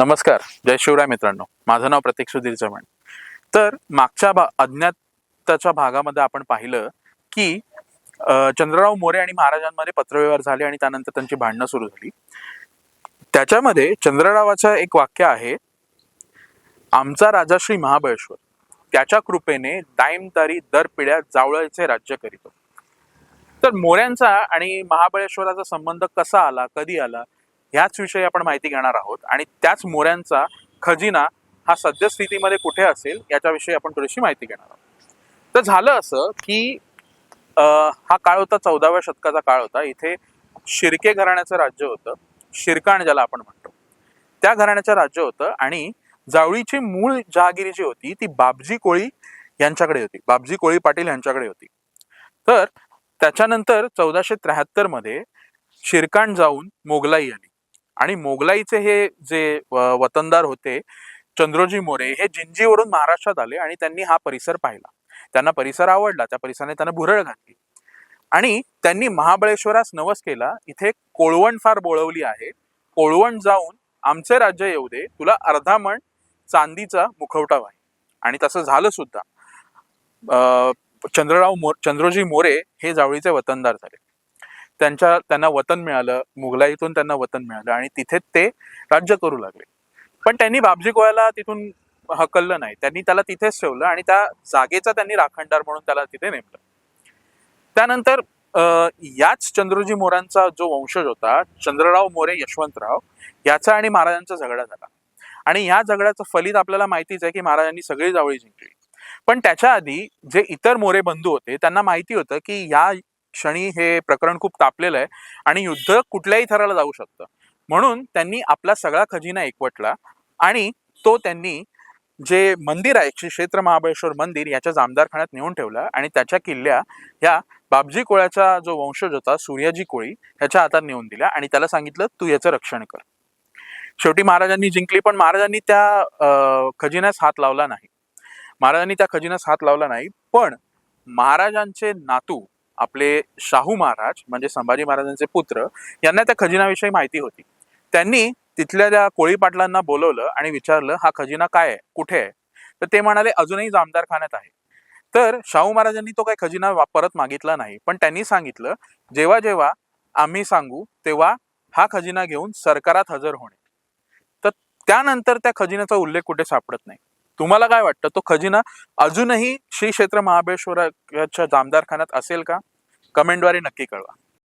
नमस्कार जय शिवराय मित्रांनो. माझं नाव प्रतीक सुधीर चव्हाण. तर मागच्या भा अज्ञाताच्या भागामध्ये आपण पाहिलं की चंद्रराव मोरे आणि महाराजांमध्ये पत्रव्यवहार झाले आणि त्यानंतर त्यांची भांडणं सुरू झाली. त्याच्यामध्ये चंद्ररावाचं एक वाक्य आहे आमचा राजा श्री महाबळेश्वर. त्याच्या कृपेने दाईमतारी दर पिढ्या जावळाचे राज्य करीतो. तर मोऱ्यांचा आणि महाबळेश्वराचा संबंध कसा आला कधी आला? ह्याच विषयी आपण माहिती घेणार आहोत. आणि त्याच मोऱ्यांचा खजिना हा सद्यस्थितीमध्ये कुठे असेल याच्याविषयी आपण थोडीशी माहिती घेणार आहोत. तर झालं असं की हा काळ होता चौदाव्या शतकाचा काळ होता. इथे शिर्के घराण्याचं राज्य होतं. शिरकाण ज्याला आपण म्हणतो. त्या घराण्याचं राज्य होतं आणि जावळीची मूळ जहागिरी जी होती ती बाबजी कोळी यांच्याकडे होती. बाबजी कोळी पाटील यांच्याकडे होती. तर त्याच्यानंतर चौदाशे त्र्याहत्तरमध्ये शिरकाण जाऊन मोगलाई आली. आणि मोगलाईचे हे जे वतनदार होते चंद्रोजी मोरे हे जिंजीवरून महाराष्ट्रात आले आणि त्यांनी हा परिसर पाहिला. त्यांना परिसर आवडला त्या परिसराने त्यांना भुरळ घातली. आणि त्यांनी महाबळेश्वरास नवस केला. इथे कोळवण फार बोळवली आहे. कोळवण जाऊन आमचे राज्य येऊ दे. तुला अर्धा मण चांदीचा मुखवटा व्हाय. आणि तसं झालं सुद्धा. अं, चंद्रराव मोर चंद्रोजी मोरे हे जावळीचे वतनदार झाले. त्यांच्या त्यांना वतन मिळालं मुघलाईतून त्यांना वतन मिळालं आणि तिथे ते राज्य करू लागले. पण त्यांनी बाबजी गोळ्याला तिथून हकललं नाही. त्यांनी त्याला तिथेच ठेवलं आणि त्या जागेचा त्यांनी राखणदार म्हणून त्याला तिथे नेमलं. त्यानंतर अं, याच चंद्रोजी मोरांचा जो वंशज होता चंद्रराव मोरे यशवंतराव याचा आणि महाराजांचा झगडा झाला. आणि या झगड्याचं फलित आपल्याला माहितीच आहे की महाराजांनी सगळी जावळी जिंकली. पण त्याच्या आधी जे इतर मोरे बंधू होते त्यांना माहिती होतं की या क्षणी हे प्रकरण खूप तापलेलं आहे आणि युद्ध कुठल्याही थराला जाऊ शकतं. म्हणून त्यांनी आपला सगळा खजिना एकवटला आणि तो त्यांनी जे मंदिर आहे श्री क्षेत्र महाबळेश्वर मंदिर याच्या जामदारखान्यात नेऊन ठेवलं आणि त्याच्या किल्ल्या ह्या बाबजी कोळ्याचा जो वंशज होता सूर्याजी कोळी ह्याच्या हातात नेऊन दिल्या आणि त्याला सांगितलं तू याचं रक्षण कर. शेवटी महाराजांनी जिंकली पण महाराजांनी त्या खजिन्यास हात लावला नाही. महाराजांनी त्या खजिन्यास हात लावला नाही पण महाराजांचे नातू आपले शाहू महाराज म्हणजे संभाजी महाराजांचे पुत्र यांना त्या खजिनाविषयी माहिती होती. त्यांनी तिथल्या त्या कोळी पाटलांना बोलवलं आणि विचारलं हा खजिना काय आहे? कुठे आहे? तर ते म्हणाले अजूनही जामदारखान्यात आहे. तर शाहू महाराजांनी तो काही खजिना परत मागितला नाही पण त्यांनी सांगितलं जेव्हा जेव्हा आम्ही सांगू तेव्हा हा खजिना घेऊन सरकारात हजर होणे. तर त्यानंतर त्या खजिन्याचा उल्लेख कुठे सापडत नाही. तुम्हाला काय वाटतं? तो खजिना अजूनही श्री क्षेत्र महाबळेश्वराच्या जामदारखान्यात असेल का? कमेंटद्वारे नक्की कळवा.